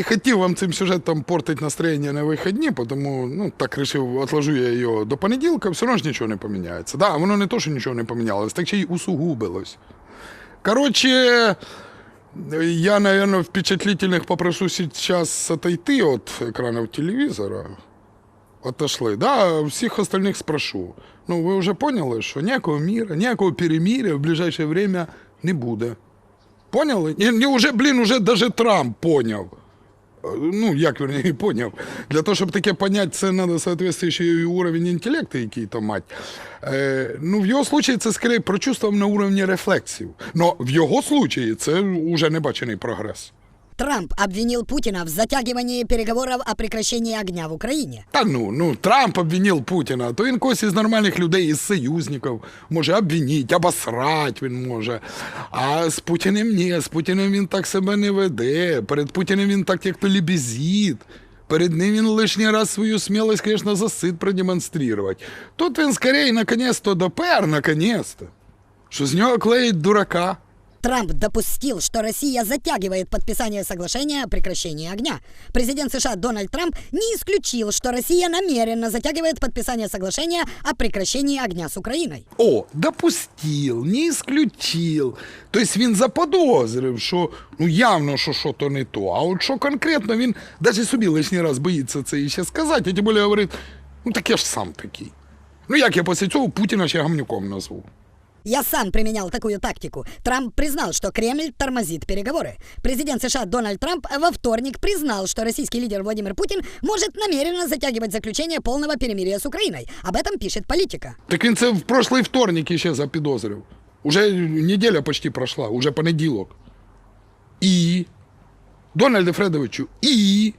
не хотів вам цим сюжетом портити настроєння на вихідні, тому ну, так вирішив, отложу я його до понеділка, все одно ж нічого не поміняється. Да, воно не то, що нічого не помінялось, так ще й усугубилось. Короче, я, наверное, впечатлительных попрошу сейчас отойти от экранов телевизора. Отошли. Да, всех остальных спрошу. Ну, вы уже поняли, что ніякого мира, ніякого перемирия в ближайшее время не буде. Поняли? Не, не уже, блін, уже даже Трамп поняв. Ну, як вернее, поняв. Для того, щоб таке понять, це треба соответствующий уровень інтелекту, який то мать. Е, ну, в його случаї це скоріше прочувствував на уровні рефлексів. Но в його случаї це вже небачений прогрес. Трамп обвинил Путина в затягивании переговоров о прекращении огня в Украине. Та ну, ну, Трамп обвинив Путіна, то він когось із нормальних людей, із союзників може обвинити, обосрать він може. А з Путіним ні, з Путіним він так себе не веде. Перед Путіним він так як то лібезіт. Перед ним він лишній раз свою смілость, звісно, засид продемонструвати. Тут він скоріше, наконець-то допер, наконець-то. Що з нього клеїть дурака. Трамп допустил, что Россия затягивает подписание соглашения о прекращении огня. Президент США Дональд Трамп не исключил, что Россия намеренно затягивает подписание соглашения о прекращении огня с Украиной. О, допустил, не исключил. Тобто він заподозрив, що ну явно, що що то не то. А от що конкретно він навіть собі лишній раз боїться це ще сказати, а тим більше говорить, ну так я ж сам такий. Ну як я після цього Путіна ще гамнюком назву? Я сам применял такую тактику. Трамп признал, что Кремль тормозит переговоры. Президент США Дональд Трамп во вторник признал, что российский лидер Владимир Путин может намеренно затягивать заключение полного перемирия с Украиной. Об этом пишет политика. Так він це в прошлий вторник ще запідозрив. Уже неділя почти пройшла, уже понеділок. І. Дональде Фредовичу, і.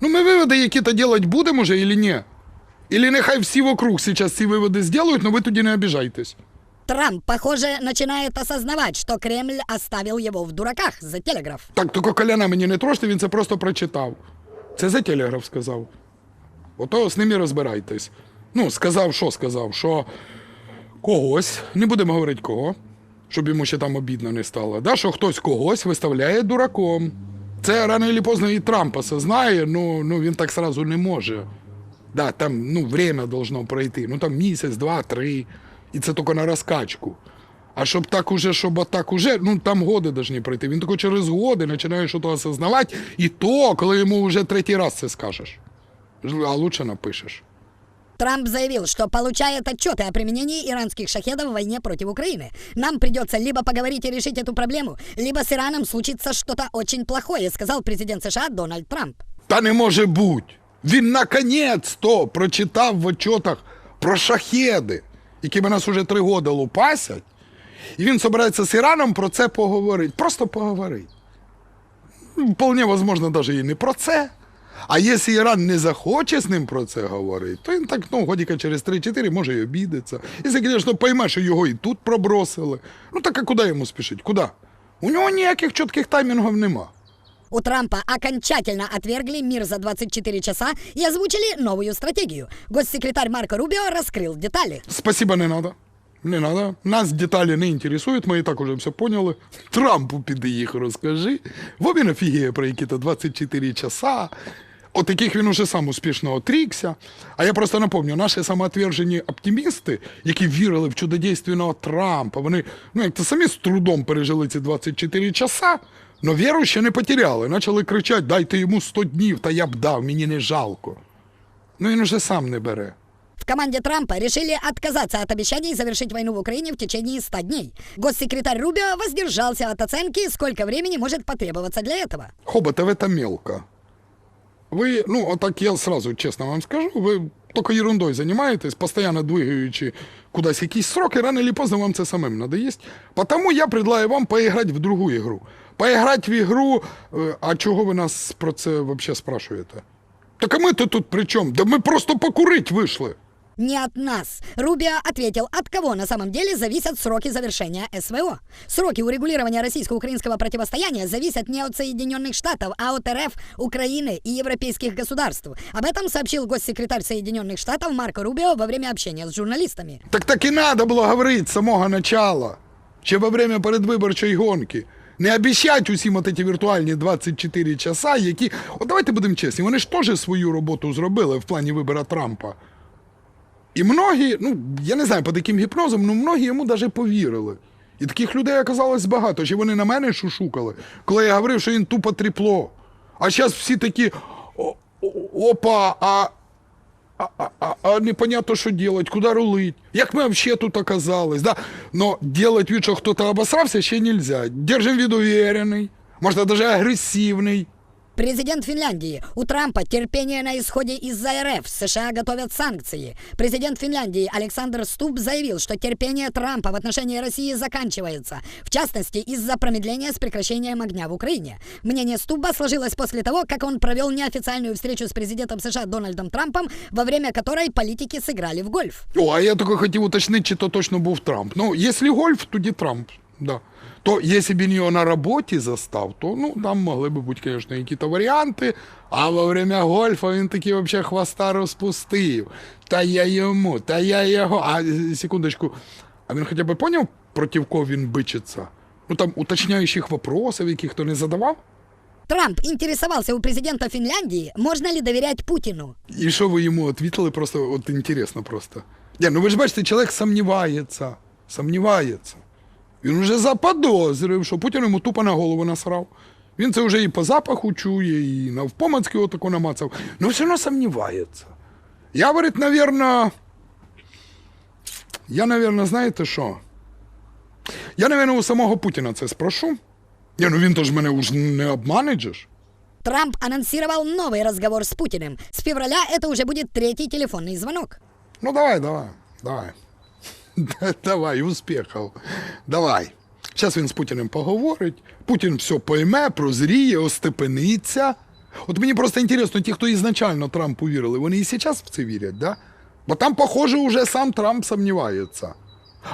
Ну ми виводи які-то делать будемо вже, или ні? Или нехай всі вокруг зараз ці виводи зроблять, але ви тоді не обіжайтесь. Трамп, похоже, начинает осознавать, что Кремль оставил его в дураках за телеграф. Так, тільки коляна мені не троште, він це просто прочитав. Це за телеграф сказав. Ото з ним і розбирайтесь. Ну, сказав, що сказав, що когось, не будемо говорити кого, щоб йому ще там обідно не стало, да, що хтось когось виставляє дураком. Це рано чи поздно і Трамп осознає, ну, ну він так сразу не може. Да, там ну, время должно пройти. Ну там місяць, два, три. І це тільки на розкачку. А щоб так уже, щоб отак уже, ну там годи должны пройти. Він тільки через годи починає щось осознавати, і то, коли йому вже третій раз це скажеш. А лучше напишеш. Трамп заявил, что получает отчеты о применении иранских шахедов в войне против Украины. Нам придется либо поговорить и решить эту проблему, либо с Ираном случится что-то очень плохое, сказал президент США Дональд Трамп. Та не може бути. Він наконець-то прочитав в отчетах про шахеди, якими нас уже три роки лупасять. І він збирається з Іраном про це поговорити. Просто поговорити. Ну, Вполне возможно, навіть і не про це. А якщо Іран не захоче з ним про це говорити, то він так, ну, годіка через 3-4 може й обідеться. Якщо, звісно, пойме, що його і тут пробросили. Ну так а куди йому спішить? Куди? У нього ніяких чітких таймінгів нема. У Трампа окончательно отвергли мир за 24 часа и озвучили новую стратегию. Госсекретарь Марко Рубио раскрыл детали. Спасибо, не надо. Не надо. Нас деталі не інтересують, ми і так уже все поняли. Трампу піди їх розкажи. Бо він офігіє про які-то 24 часа. От яких він уже сам успішно отрікся. А я просто напомню, наші самоотвержені оптимісти, які вірили в чудодійственного Трампа, вони ну, як то самі з трудом пережили ці 24 часа, но віру ще не потеряли. Почали кричати, дайте йому 100 днів, та я б дав, мені не жалко. Ну він уже сам не бере. В команде Трампа решили отказаться от обещаний завершить войну в Украине в течение 100 дней. Госсекретарь Рубио воздержался от оценки, сколько времени может потребоваться для этого. Хоботов это мелко. Вы, ну, а так я сразу честно вам скажу, вы только ерундой занимаетесь, постоянно двигаючи кудись якісь сроки, рано или поздно вам це самим надоесть. Потому я предлагаю вам поиграть в другу игру. Поиграть в игру, э, а чого ви нас про це вообще спрашуєте? Так а ми-то тут при чому? Да ми просто покурить вийшли. Не от нас. Рубио ответил, от кого на самом деле зависят сроки завершения СВО. Сроки урегулирования российско-украинского противостояния зависят не от Соединенных Штатов, а от РФ, Украины и европейских государств. Об этом сообщил госсекретарь Соединенных Штатов Марко Рубио во время общения с журналистами. Так так і надо було говорити з самого начала, ще во время передвиборчої гонки. Не обіцять усім от ці віртуальні 24 часа, які. От давайте будемо чесні, вони ж теж свою роботу зробили в плані вибора Трампа. І многі, ну я не знаю під яким гіпнозом, ну многі йому навіть повірили. І таких людей оказалось багато. Чи вони на мене шушукали, коли я говорив, що він тупо тріпло. А зараз всі такі. «О- о- Опа, а, а, а, а, непонятно, що делать, куди рулить. Як ми взагалі тут оказались, да? Но делать вид, що хтось обосрався, ще нельзя. Держим вид уверенный, может, даже агрессивный. Президент Финляндии. У Трампа терпение на исходе из-за РФ. США готовят санкции. Президент Финляндии Александр Стуб заявил, что терпение Трампа в отношении России заканчивается. В частности, из-за промедления с прекращением огня в Украине. Мнение Стуба сложилось после того, как он провел неофициальную встречу с президентом США Дональдом Трампом, во время которой политики сыграли в гольф. О, а я тільки хотів уточнити, чи то точно був Трамп. Ну, якщо гольф, тоді Трамп. Да. То якщо б він його на роботі застав, то ну, там могли б бути, звісно, якісь варіанти. А во время гольфа він таки взагалі хвоста розпустив. Та я йому, та я його. А секундочку, а він хоча б поняв, проти кого він бичиться? Ну там уточняючих вопросів, яких хто не задавав? Трамп интересовался у президента Финляндии, можно ли доверять Путину. І що ви йому відповіли? Просто от інтересно просто. Ні, ну ви ж бачите, чоловік сумнівається. Сумнівається. Він вже заподозрив, що Путін йому тупо на голову насрав. Він це вже і по запаху чує, і навпомацьки отако намацав. Ну все одно сумнівається. Я, говорить, навірно. Я, навірно, знаєте що? Я, навірно, у самого Путіна це спрошу. Ні, ну він то ж мене уж не обманить же ж. Трамп анонсировал новый разговор с Путиным. С февраля это уже будет третий телефонный звонок. Ну давай, давай, давай. Давай, успіхів. Давай. Зараз він з Путіним поговорить. Путін все пойме, прозріє, остепениться. От мені просто інтересно, ті, хто ізначально Трампу вірили, вони і зараз в це вірять, да? Бо там, похоже, уже сам Трамп сумнівається.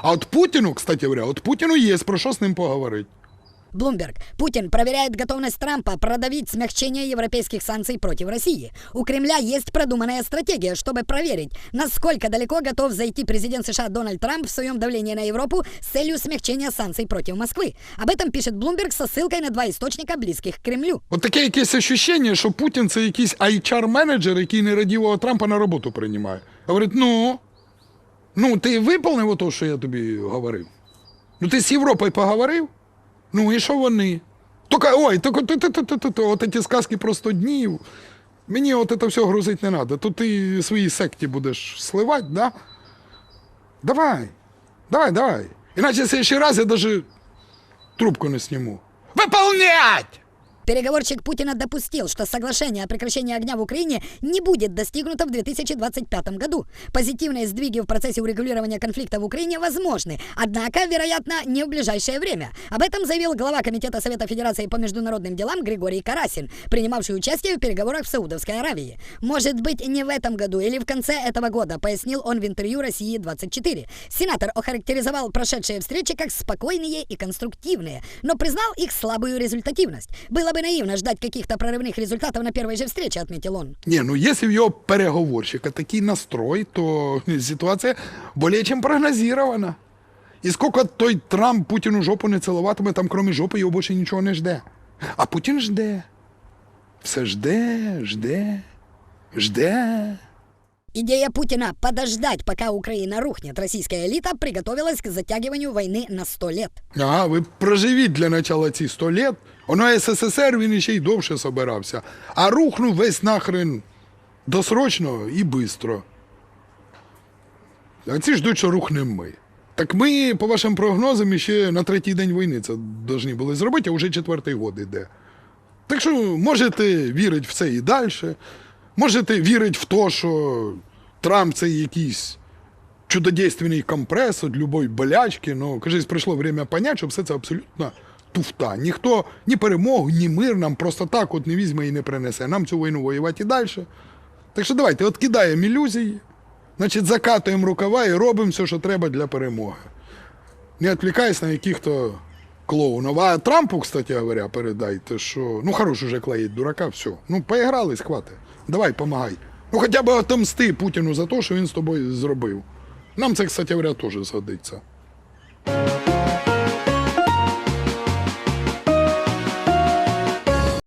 А от Путіну, кстати говоря, от Путіну є про що з ним поговорити. Блумберг. Путин проверяет готовность Трампа продавить смягчение европейских санкций против России. У Кремля есть продуманная стратегия, чтобы проверить, насколько далеко готов зайти президент США Дональд Трамп в своем давлении на Европу с целью смягчения санкций против Москвы. Об этом пишет Блумберг со ссылкой на два источника, близких к Кремлю. От таке якесь ощущення, що Путін це якийсь HR-менеджер, який нерадівого Трампа на роботу приймає. Говорить, ну, ну ти виповнив ото, що я тобі говорив? Ну ти з Європою поговорив? Ну і що вони? Тока, ой, так, ти, ти, ти, ти, ти, от ці сказки про 100 днів. Мені от це все грузить не треба. Тут ти свої секті будеш сливати, да? Давай, давай, давай. Іначе в следующий раз я даже трубку не сниму. Выполнять! Переговорщик Путина допустил, что соглашение о прекращении огня в Украине не будет достигнуто в 2025 году. Позитивные сдвиги в процессе урегулирования конфликта в Украине возможны, однако, вероятно, не в ближайшее время. Об этом заявил глава Комитета Совета Федерации по международным делам Григорий Карасин, принимавший участие в переговорах в Саудовской Аравии. Может быть, не в этом году или в конце этого года, пояснил он в интервью «России-24». Сенатор охарактеризовал прошедшие встречи как спокойные и конструктивные, но признал их слабую результативность. Было бы наивно ждать каких-то прорывных результатов на первой же встрече, отметил он. Не, ну если у його переговорщика такий настрой, то ситуація более чем прогнозирована. І скільки той Трамп Путіну жопу не цілуватиме, там кроме жопи його більше нічого не жде. А Путін жде. Все жде, жде, жде. Идея Путина подождать, пока Украина рухнет, российская элита приготовилась к затягиванию войны на 100 лет. Ага, ви проживіть для начала ці 100 лет. Воно СССР він іще й довше собирався. А рухнув весь нахрен досрочно і бистро. А ці ждуть, що рухнемо ми. Так ми, по вашим прогнозам, ще на третій день війни це повинні були зробити, а вже четвертий год іде. Так що можете вірити в це і далі. Можете вірити в те, що Трамп це якийсь чудодейственний компрес від любої болячки. Ну, кажись, прийшло время понять, що все це абсолютно туфта. Ніхто ні перемогу, ні мир нам просто так от не візьме і не принесе. Нам цю війну воювати і далі. Так що давайте, от кидаємо ілюзії, значить, закатуємо рукава і робимо все, що треба для перемоги. Не відвлікайся на яких-то клоунов. А Трампу, кстати говоря, передайте, що ну хорош уже клеїть дурака, все. Ну, поігрались, хватить. Давай, помагай. Ну хоча б отомсти Путіну за те, що він з тобою зробив. Нам це, кстати говоря, теж згодиться.